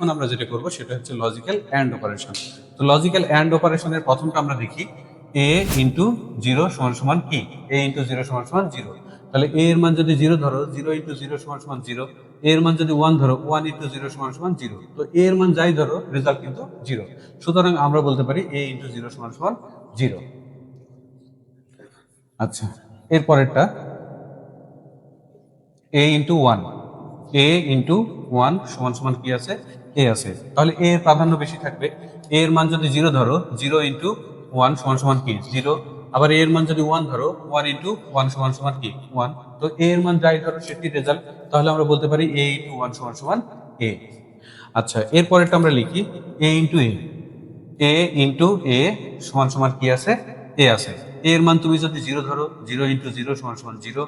এখন আমরা যেটা করব সেটা হচ্ছে লজিক্যাল অ্যান্ড অপারেশন তো লজিক্যাল অ্যান্ড অপারেশনের প্রথমটা আমরা দেখি। এ ইন্টু জিরো সমান সমান কি? এ ইন্টু জিরো সমান সমান জিরো তাহলে এ এর মান যদি জিরো ধরো জিরো ইন্টু জিরো সমান সমান জিরো এর মান যদি ওয়ান ধরো ওয়ান ইন্টু জিরো সমান সমান জিরো তো এ এর মান যাই ধরো রেজাল্ট কিন্তু জিরো সুতরাং আমরা বলতে পারি এ ইন্টু জিরো সমান সমান জিরো আচ্ছা এর পরেরটা A into one A into one সমান সমান কি আছে? এ আছে। তাহলে এ এর প্রাধান্য বেশি থাকবে। এ এর মান যদি জিরো ধরো জিরো ইন্টু ওয়ান সমান সমান কি? জিরো আবার এর মান যদি ওয়ান ধরো ওয়ান ইন্টু ওয়ান সমান সমান কি? ওয়ান তো এ এর মান যাই ধরো সেটি রেজাল্ট তাহলে আমরা বলতে পারি এ ইন্টু ওয়ান সমান সমান এ আচ্ছা এর পরেরটা আমরা লিখি। এ ইন্টু এ এ ইন্টু এ সমান সমান কি আছে? এ আছে। এর মান তুমি যদি জিরো ধরো জিরো ইন্টু জিরো সমান সমান জিরো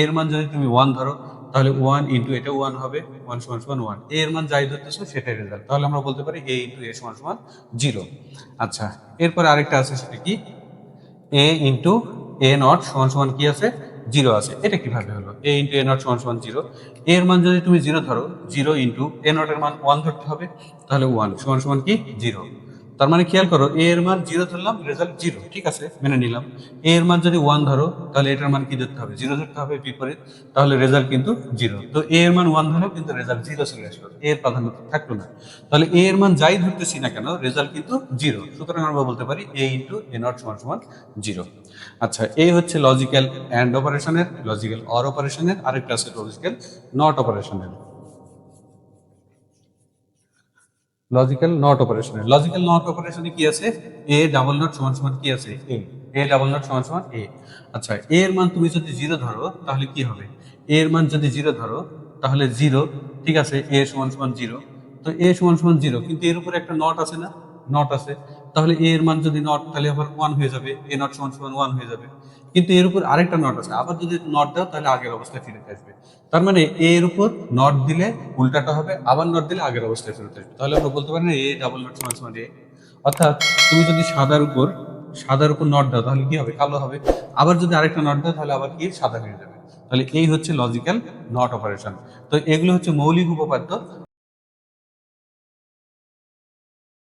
এর মান যদি তুমি ওয়ান ধরো তাহলে ওয়ান ইন্টু এটা ওয়ান হবে ওয়ান সমান সমান ওয়ানের মান যাই ধরতেছে সেটাই রেজাল্ট তাহলে আমরা বলতে পারি এ ইন্টু এ সমান সমান জিরো আচ্ছা এরপরে আরেকটা আছে সেটা কি? এ ইন্টু এ নট সমান সমান কি আছে? জিরো আছে। এটা কীভাবে হলো? এ ইন্টু এ নট সমান সমান জিরো এর মান যদি তুমি জিরো ধরো জিরো ইন্টু এ নটের মান ওয়ান ধরতে হবে, তাহলে ওয়ান সমান সমান কি? জিরো তার মানে খেয়াল করো এ এর মান জিরো ধরলাম রেজাল্ট জিরো ঠিক আছে? মেনে নিলাম। এ এর মান যদি ওয়ান ধরো, তাহলে এটার মান কি ধরতে হবে? জিরো ধরতে হবে বিপরীত, তাহলে রেজাল্ট কিন্তু জিরো তো এ এর মান ওয়ান ধরলেও কিন্তু রেজাল্ট জিরো চলে আসলো। এ এর প্রাধান্য থাকল না। তাহলে এ এর মান যাই ধরতেছি না কেন রেজাল্ট কিন্তু জিরো সুতরাং আমরা বলতে পারি এ ইন্টু এ নট সমান সমান জিরো আচ্ছা এই হচ্ছে লজিক্যাল অ্যান্ড অপারেশনের লজিক্যাল অর অপারেশনের আরেকটা আছে লজিক্যাল নট অপারেশনের লজিক্যাল নট অপারেশনে লজিক্যাল নট অপারেশনে কি আছে? এ ডাবল নট সমান সমান কি আছে? এ এ ডাবল নট সমান সমান এ আচ্ছা এ এর মান তুমি যদি জিরো ধরো তাহলে কি হবে? এ এর মান যদি জিরো ধরো তাহলে জিরো ঠিক আছে? এ সমান সমান জিরো তো এ সমান সমান জিরো কিন্তু এর উপরে একটা নট আছে না? নট আছে। তাহলে এ এর মান যদি নট তাহলে আবার ওয়ান হয়ে যাবে। এ নট সমান সমান ওয়ান হয়ে যাবে। কিন্তু এর উপর আরেকটা নট আছে। আবার যদি নট দাও, তাহলে আগের অবস্থায় ফিরে আসবে। তার মানে এ এর উপর নট দিলে উল্টাটা হবে, আবার নট দিলে আগের অবস্থায় ফেরত আসবে। তাহলে আমরা বলতে পারি না এ ডাবল নট সমান সমান এ অর্থাৎ তুমি যদি সাদার উপর সাদার উপর নট দাও, তাহলে কি হবে? কালো হবে। আবার যদি আরেকটা নট দাও, তাহলে আবার কি? সাদা হয়ে যাবে। তাহলে এই হচ্ছে লজিক্যাল নট অপারেশন তো এগুলো হচ্ছে মৌলিক উপপাদ্য।